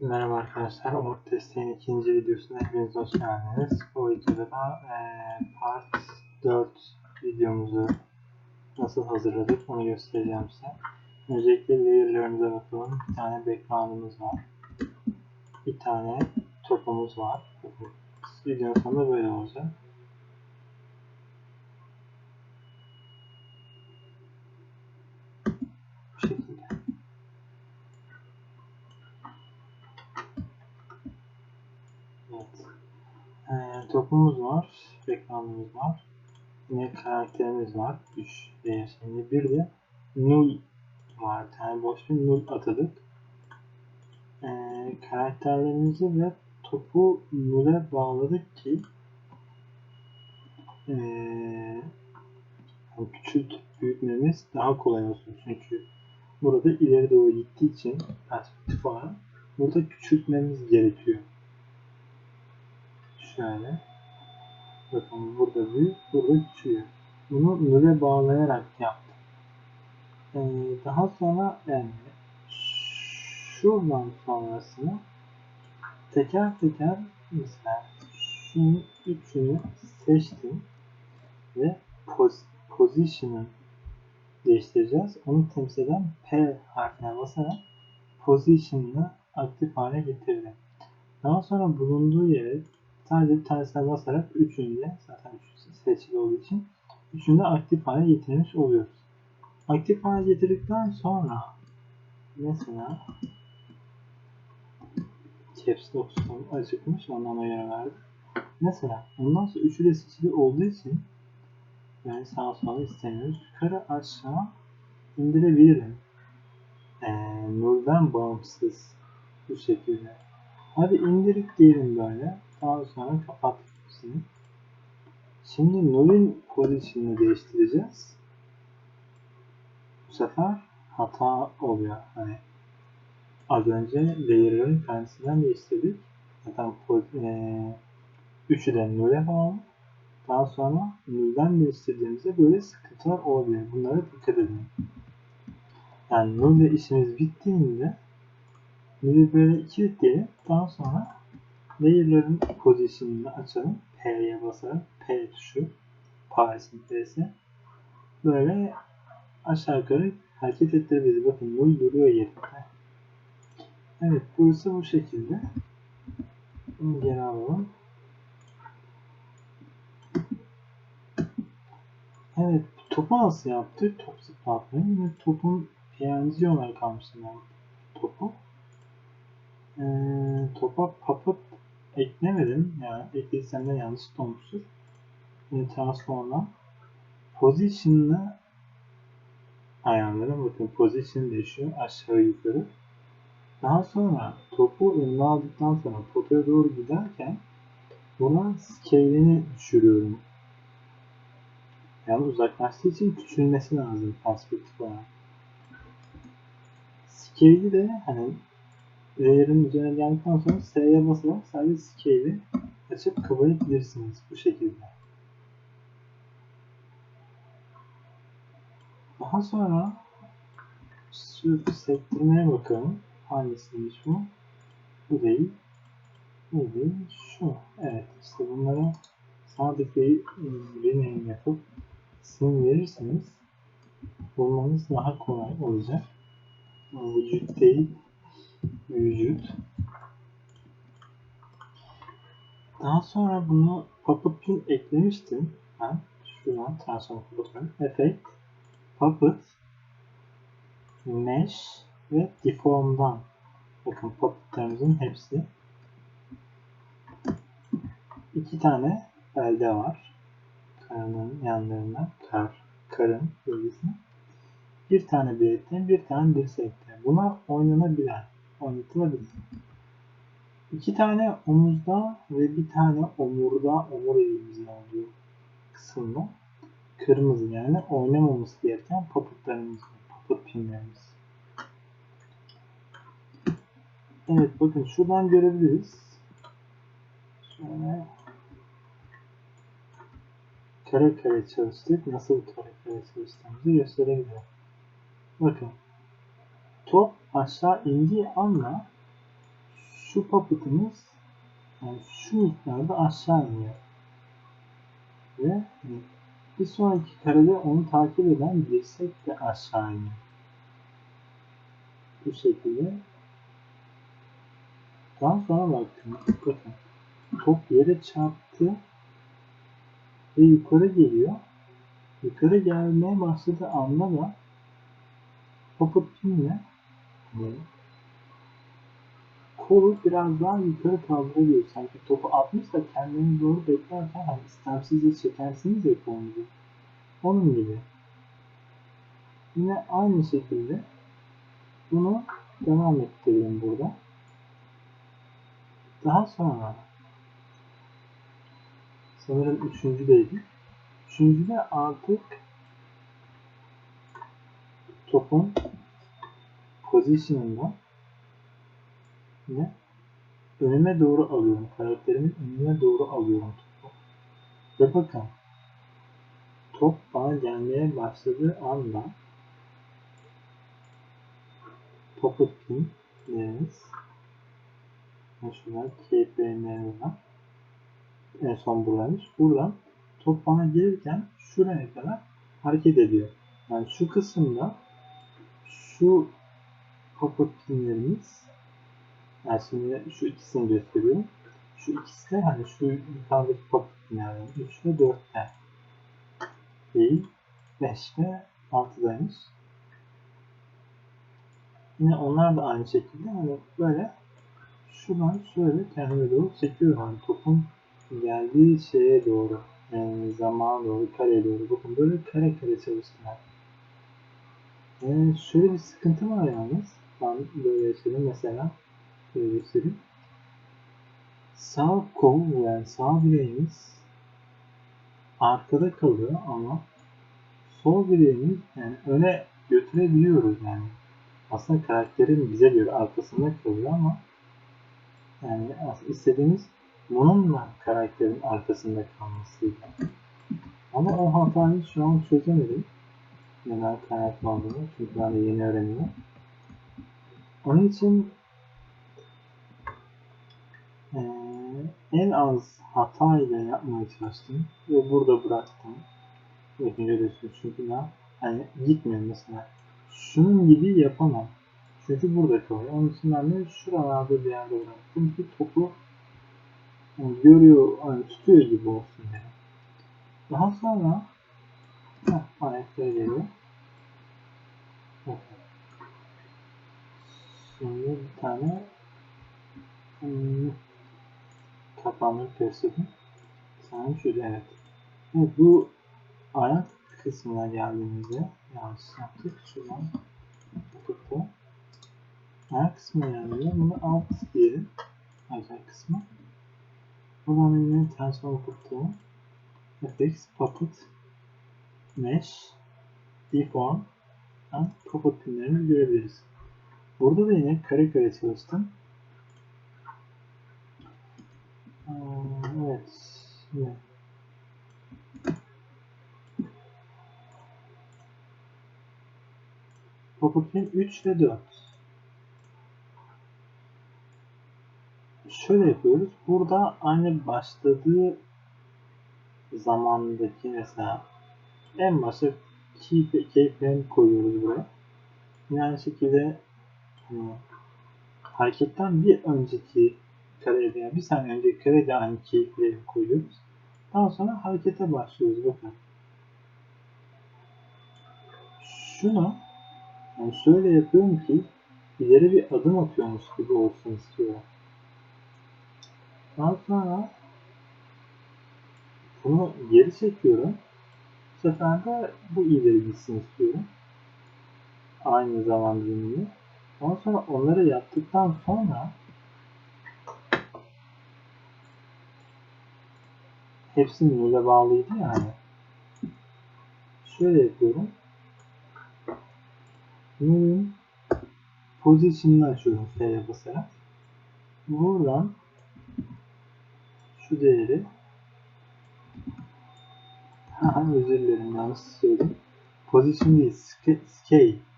Merhaba arkadaşlar, Umut Desteğin ikinci videosuna hepiniz hoş geldiniz. Bu videoda da eee, part 4 videomuzu nasıl hazırladık onu göstereceğim size. Öncelikle layer'larımıza bakalım. Bir tane background'ımız var. Bir tane topumuz var. Videonun sonunda böyle olacak. Bu şekilde. Evet. Topumuz var, background'ımız var. Yine karakterimiz var. 3 değişimli. Bir de null var. Tane boş bir null atadık. Ee, karakterlerimizi ve topu null'e bağladık ki ee, yani büyütmemiz daha kolay olsun. Çünkü burada ileri doğru gittiği için perspektif olarak burada küçültmemiz gerekiyor. Şöyle. Bakın burada büyük, burada küçüğü. Bunu nüle bağlayarak yaptım. Ee, daha sonra yani şuradan sonrasını teker teker mesela şunun üçünü seçtim ve pos position'ı değiştireceğiz. Onu temsil eden P harfine basarak position'ını aktif hale getirdim. Daha sonra bulunduğu yere sadece bir tanesine basarak üçünde zaten üçü seçili olduğu için üçünde aktif hale getirmiş oluyoruz. Aktif hale getirdikten sonra mesela Caps Lock acıkmış ondan ayarı verdim. Mesela ondan sonra üçü de seçili olduğu için yani sağa sola istemiyoruz. Yukarı aşağı indirebilirim. Ee, bağımsız bu şekilde. Hadi indirip diyelim böyle. Daha sonra kapat hepsini. Şimdi null'ün pozisyonunu değiştireceğiz. Bu sefer hata oluyor. Hani az önce layer'ların kendisinden değiştirdik. Zaten e, üçü de null'e bağlı. Daha sonra null'den değiştirdiğimizde böyle sıkıntılar olabilir. Bunlara dikkat edin. Yani null ile işimiz bittiğinde null'ü böyle kilitleyelim. Daha sonra layer'ların pozisyonunu açalım. P'ye basarak P tuşu Paris'in P'si böyle aşağı yukarı hareket ettirebiliriz. Bakın null duruyor yerinde. Evet burası bu şekilde. Bunu geri alalım. Evet topu nasıl yaptık? Top zıplatmayı. Yine topun PNG olarak almıştım ben topu. Ee, topa puppet eklemedim. Yani eklediysem de yanlış olmuştur. Yine transform'dan position'ını ayarlarım. Bakın position değişiyor aşağı yukarı. Daha sonra topu önüne aldıktan sonra potaya doğru giderken buna scale'ini düşürüyorum. Yani uzaklaştığı için küçülmesi lazım perspektif olarak. Scale'i de hani layer'ın üzerine geldikten sonra S'ye basarak sadece scale'i açıp kapayabilirsiniz bu şekilde. Daha sonra şu sektirmeye bakalım. Hangisiymiş bu? Bu değil. Bu değil. Şu. Evet. işte bunlara sağdaki rename yapıp isim verirseniz bulmanız daha kolay olacak. Vücut değil. Vücut. Daha sonra bunu Puppet Pin eklemiştim. Ben şuradan transform kullanıyorum. Effect, Puppet, Mesh ve Deform'dan. Bakın puppetlerimizin hepsi. İki tane elde var. Karının yanlarında. Kar, karın bölgesine. Bir tane bilekten, bir tane dirsekte. Bunlar oynanabilen, oynatılabilir. İki tane omuzda ve bir tane omurda, omuriliğimizin olduğu kısımda kırmızı yani oynamaması gereken puppetlerimiz var. Puppet pinlerimiz. Evet bakın şuradan görebiliriz. Şöyle kare kare çalıştık. Nasıl kare kare çalıştığımızı gösterebilirim. Bakın top aşağı indiği anda şu puppet'ımız yani şu miktarda aşağı iniyor. Ve bir sonraki karede onu takip eden dirsek de aşağı iniyor. Bu şekilde. Daha sonra baktım. Bakın. Top yere çarptı ve yukarı geliyor. Yukarı gelmeye başladığı anda da puppet pinle hani kolu biraz daha yukarı kaldırıyor. Sanki topu atmış da kendini doğru beklerken hani istemsizce çekersiniz ya kolunuzu. Onun gibi. Yine aynı şekilde bunu devam ettireyim burada. Daha sonra sanırım üçüncüdeydik. Üçüncüde artık topun position'ından ne? Önüme doğru alıyorum. Karakterimin önüne doğru alıyorum topu. Ve bakın top bana gelmeye başladığı anda topu pin değerimiz şuradan KPM'den en son buradaymış. Buradan top bana gelirken şuraya kadar hareket ediyor. Yani şu kısımda şu pop pinlerimiz yani şimdi şu ikisini gösteriyorum. Şu ikisi de hani şu yukarıdaki pop pinlerden 3 ve 4'te değil 5 ve 6'daymış. Yine onlar da aynı şekilde hani böyle şuradan şöyle kendime doğru çekiyorum. Hani topun geldiği şeye doğru yani zamana doğru, kareye doğru. Bakın böyle kare kare çalıştılar. Yani şöyle bir sıkıntı var yalnız. Ben böyle yaşadım mesela. Şöyle göstereyim. Sağ kol yani sağ bileğimiz arkada kalıyor ama sol bileğimiz yani öne götürebiliyoruz yani. Aslında karakterin bize göre arkasında kalıyor ama yani istediğimiz bununla karakterin arkasında kalmasıydı. Ama o hatayı şu an çözemedim. Neden kaynaklandığını. Çünkü ben de yeni öğreniyorum. Onun için ee, en az hata ile yapmaya çalıştım. Ve burada bıraktım. Bakın görüyorsunuz çünkü ben hani gitmiyor mesela. Şunun gibi yapamam. Çünkü burada kalıyor. Onun için ben de şuralarda bir yerde bıraktım ki topu yani görüyor, hani tutuyor gibi olsun yani. Daha sonra heh, ayakları geliyor. Okay. Şimdi bir tane hmm, kapağını göstereyim. Sanırım şöyle evet. Evet bu ayak kısmına geldiğimizde yanlış yaptık. Şuradan tutup da ayak kısmına geldiğimizde bunu alt diyelim. Ayak kısmı. Buradan yine ters okuduğum FX, Puppet, Mesh, Deform and Puppet pinlerini görebiliriz. Burada da yine kare kare çalıştım. Aa, evet. Pin 3 ve 4. şöyle yapıyoruz. Burada aynı başladığı zamandaki mesela en başta keyframe koyuyoruz buraya. Yine aynı şekilde hareketten bir önceki karede yani bir saniye önceki karede aynı keyframe koyuyoruz. Daha sonra harekete başlıyoruz. Bakın. Şunu yani şöyle yapıyorum ki ileri bir adım atıyormuş gibi olsun istiyorum. Daha sonra bunu geri çekiyorum. Bu sefer de bu ileri gitsin istiyorum. Aynı zaman diliminde. Ondan sonra onları yaptıktan sonra hepsi nule bağlıydı yani. Şöyle yapıyorum. Nule'in pozisyonunu açıyorum F'ye basarak. Buradan şu değeri özür dilerim yanlış söyledim. Position değil, scale.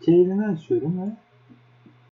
Scale'ini açıyorum ve